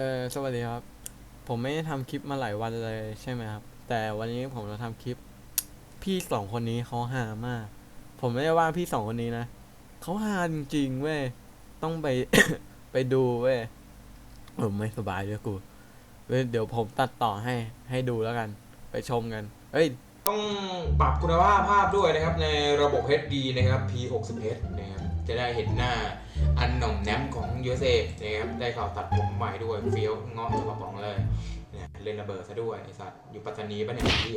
เออสวัสดีครับ ผมไม่ได้ทำคลิปมาหลายวันเลยใช่ไหมครับ แต่วันนี้ผมจะทำคลิป พี่สองคนนี้เขาฮามาก ผมไม่ได้ว่าพี่สองคนนี้นะเขาฮาจริงๆเว้ยต้องไป ไปดูเว้ยผมไม่สบายเลยกูเว้ยเดี๋ยวผมตัดต่อให้ให้ดูแล้วกัน ไปชมกัน เอ้ย ต้องปรับคุณภาพภาพด้วยนะครับ ในระบบ HD นะครับ P60H นะครับ จะได้เห็นหน้าอันหน่อมแนมของยูเซฟนะครับได้ข่าวตัดผมใหม่ด้วยเฟี้ยวเงาะตัวกระป๋องเลยเนี่ยเล่นระเบิดซะด้วยไอสัตว์อยู่ปัตตานีปะเนี่ยพี่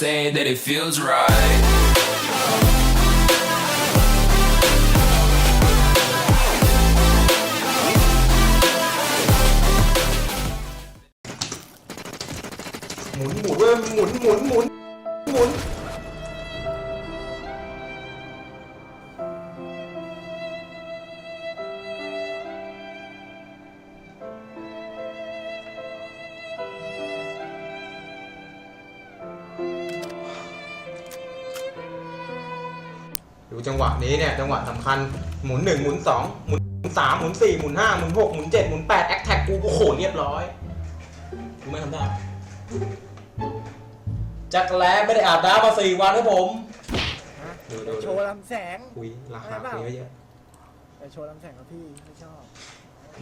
saying that it feels right. หมุนหมุนเว้ยหมุนหมุนหมุนหมุน จังหวะนี้เนี่ยจังหวะสำคัญหมุนหนึ่งหมุนสองหมุนสามหมุนสี่หมุนห้าหมุนหกหมุนเจ็ดหมุนแปดแอคแท็กกูโอ้โหเรียบร้อยกูไม่ทำได้จักรแล้ไม่ได้อาบน้ำมาสี่วันครับผมดูดูโชดูว์ลำแสง คุยราคาคุยเยอะไปโชว์ลำแสงกับพี่ไม่ชอบ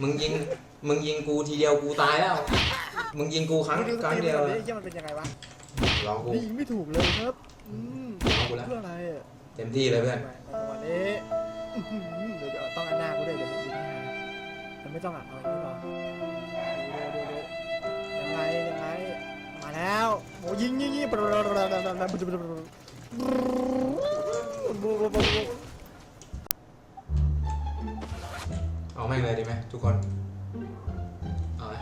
มึงยิงมึงยิงกูทีเดียวกูตายแล้ว มึงยิงกูครั้งดูครั้งเดียวนี่ยังมันเป็นยังไงวะลองกูนี่ยิงไม่ถูกเลยครับ อืมเอากูละเพื่ออะไรอะ เต็มที่เลยเพื่อนวันนี้เดี๋ยวต้องอันหน้ากูด้วยเดี๋ยวมันไม่ต้องอะเอาอันนี้พอดูดูดูยังไงยังไงมาแล้วโอ้ยิงยิงยิงเอาแม่งเลยดีไหมทุกคนเอาไหม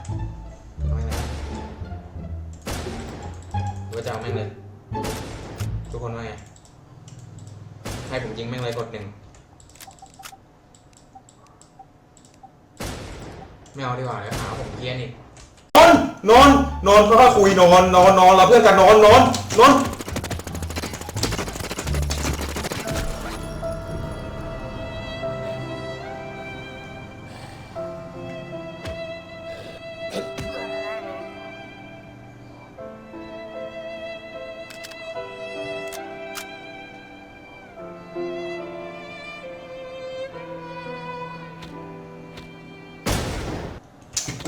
เอาแม่งเลยว่าจะเอาแม่งเลยทุกคนว่าไง ให้ผมยิงแม่งเลยกดหนึ่งไม่เอาดีกว่าเดี๋ยวหาผมเพี้ยนอีก นอนนอนนอนค่อยๆคุยนอนนอนนอนเราเพื่อนกันนอนนอนนอน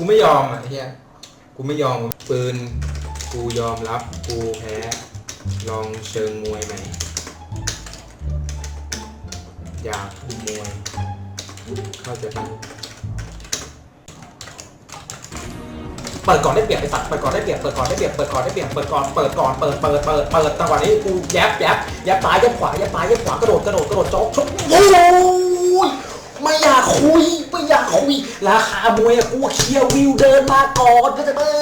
กูไม่ยอมอะไอ้เฮียกูไม่ยอมปืน กูยอมรับ กูแพ้ ลองเชิงมวยไหม อยากมวย เข้าใจปะเปิดก่อนได้เปรียบไอ้สัตว์เปิดก่อนได้เปรียบเปิดก่อนได้เปรียบเปิดก่อนได้เปรียบเปิดก่อนเปิดก่อนเปิดเปิดเปิดเปิดจังหวะนี้กูแยบแยบแยบซ้ายแยบขวาแยบซ้ายแยบขวากระโดดกระโดดกระโดดจ๊กชกโอ้ ไม่อยากคุย ไม่อยากคุย ราคามวยอะกูเคียววิวเดินมาก่อนก็จะเบ้า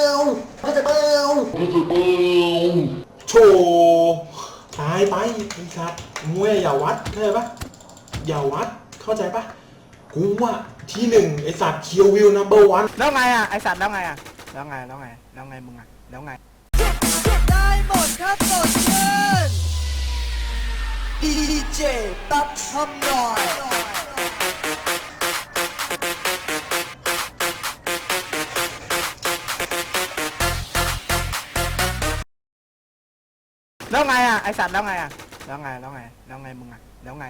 ก็จะเบ้าก็จะเบ้าโชว์ตายไปไอ้สัตว์มวยอย่าวัดเข้าใจปะอย่าวัดเข้าใจปะกูอะที่หนึ่งไอ้สัตว์เคียววิวนัมเบอร์วันแล้วไงอะไอสัตว์แล้วไงอะแล้วไงแล้วไงแล้วไงมึงอะแล้วไงได้หมดครับหมดเชิญดีเจตับทำหน่อย แล้วไงอะไอสัตว์แล้วไงอะแล้วไงแล้วไงแล้วไงมึงอะแล้วไง